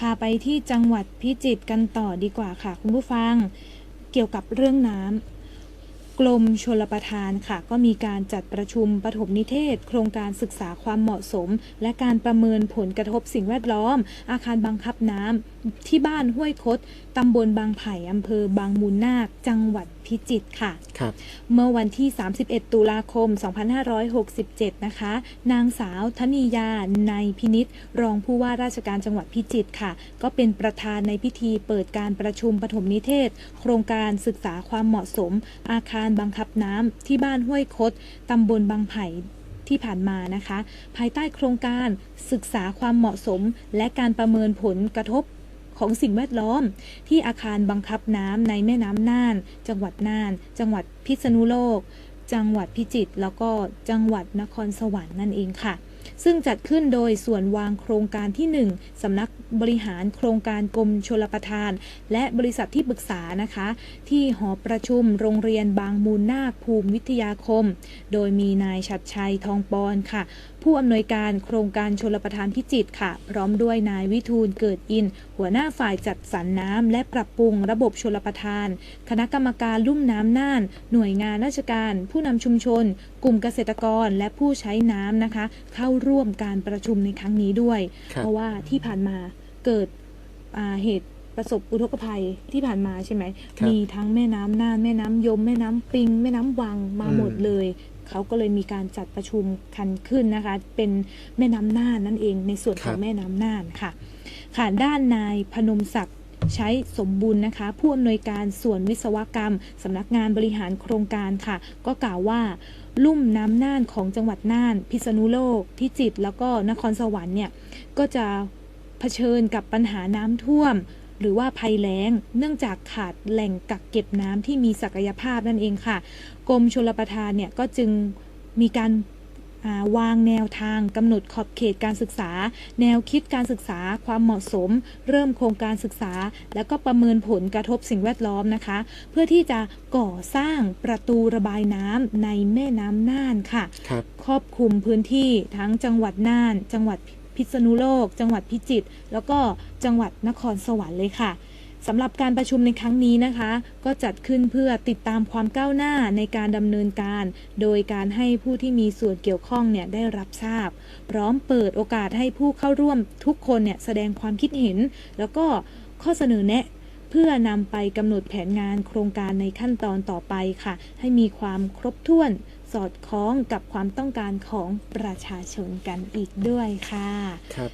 พาไปที่จังหวัดพิจิตรกันต่อดีกว่าค่ะ คุณผู้ฟัง เกี่ยวกับเรื่องน้ำกรมชลประทานค่ะ ก็มีการจัดประชุมปฐมนิเทศ โครงการศึกษาความเหมาะสม และการประเมินผลกระทบสิ่งแวดล้อม อาคารบังคับน้ำ ที่บ้านห้วยคดตำบลบางไผ่อำเภอบางมูลนาค จังหวัดพิจิตรค่ะครับเมื่อวันที่ 31 ตุลาคม 2567 นะคะ นางสาวธนียาในพินิษรองผู้ว่าราชการจังหวัดพิจิตรค่ะ ก็เป็นประธานในพิธีเปิดการประชุมปฐมนิเทศ โครงการศึกษาความเหมาะสม อาคารบังคับน้ำที่บ้านห้วยคดตำบลบางไผ่ที่ผ่านมานะคะ ภายใต้โครงการศึกษาความเหมาะสม และการประเมินผลกระทบ ของสิ่งแวดล้อม ที่อาคารบังคับน้ำในแม่น้ำน่าน จังหวัดน่าน จังหวัดพิษณุโลก จังหวัดพิจิตรแล้วก็จังหวัดนครสวรรค์นั่นเองค่ะ ซึ่งจัดขึ้นโดยส่วนวางโครงการที่ 1สำนักบริหารโครงการกรมชลประทาน และบริษัทที่ปรึกษานะคะ ที่หอประชุมโรงเรียนบางมูลนาคภูมิวิทยาคม โดยมีนายชัดชัยทองปอนค่ะ ผู้อำนวยการโครงการชลประทานพิจิตรค่ะ พร้อมด้วยนายวิทูลเกิดอิน หัวหน้าฝ่ายจัดสรรน้ำและปรับปรุงระบบชลประทาน คณะกรรมการลุ่มน้ำน่าน หน่วยงานราชการ ผู้นำชุมชน กลุ่มเกษตรกรและผู้ใช้น้ำนะคะ เข้าร่วมการประชุมในครั้งนี้ด้วยครับเพราะว่าที่ผ่านมาเกิดอ่าเหตุประสบอุทกภัยที่ผ่านมาใช่ไหมครับมีทั้งแม่น้ำน่านแม่น้ำยม แม่น้ำปิง แม่น้ำวังมาอืมหมดเลย เขาก็เลยมีการจัดประชุมคันขึ้นนะคะ เป็นแม่น้ำน่านนั่นเองในส่วนของแม่น้ำน่านค่ะ ค่ะด้านนายพนมศักดิ์ ใช้สมบูรณ์นะคะผู้อำนวยการส่วนวิศวกรรมสำนักงานบริหารโครงการค่ะ ก็กล่าวว่า ลุ่มน้ำน่านของจังหวัดน่าน พิษณุโลก พิจิตรแล้วก็นครสวรรค์เนี่ยก็จะเผชิญกับปัญหาน้ำท่วม หรือว่าภัยแล้ง เนื่องจากขาดแหล่งกักเก็บน้ำที่มีศักยภาพนั่นเองค่ะ กรมชลประทานเนี่ยก็จึงมีการ วางแนวทางกำหนดขอบเขตการศึกษา แนวคิดการศึกษา ความเหมาะสม เริ่มโครงการศึกษา แล้วก็ประเมินผลกระทบสิ่งแวดล้อมนะคะ เพื่อที่จะก่อสร้างประตูระบายน้ำในแม่น้ำน่านค่ะครับครอบคลุมพื้นที่ทั้งจังหวัดน่าน จังหวัดพิษณุโลก จังหวัดพิจิตรแล้วก็จังหวัดนครสวรรค์เลยค่ะ สำหรับการประชุมในครั้งนี้นะคะ ก็จัดขึ้นเพื่อติดตามความก้าวหน้าในการดำเนินการ โดยการให้ผู้ที่มีส่วนเกี่ยวข้องเนี่ยได้รับทราบ พร้อมเปิดโอกาสให้ผู้เข้าร่วมทุกคนเนี่ยแสดงความคิดเห็น แล้วก็ข้อเสนอแนะเพื่อนำไปกำหนดแผนงานโครงการในขั้นตอนต่อไปค่ะ ให้มีความครบถ้วน สอดคล้องกับความต้องการของประชาชนกันอีกด้วยค่ะ ครับ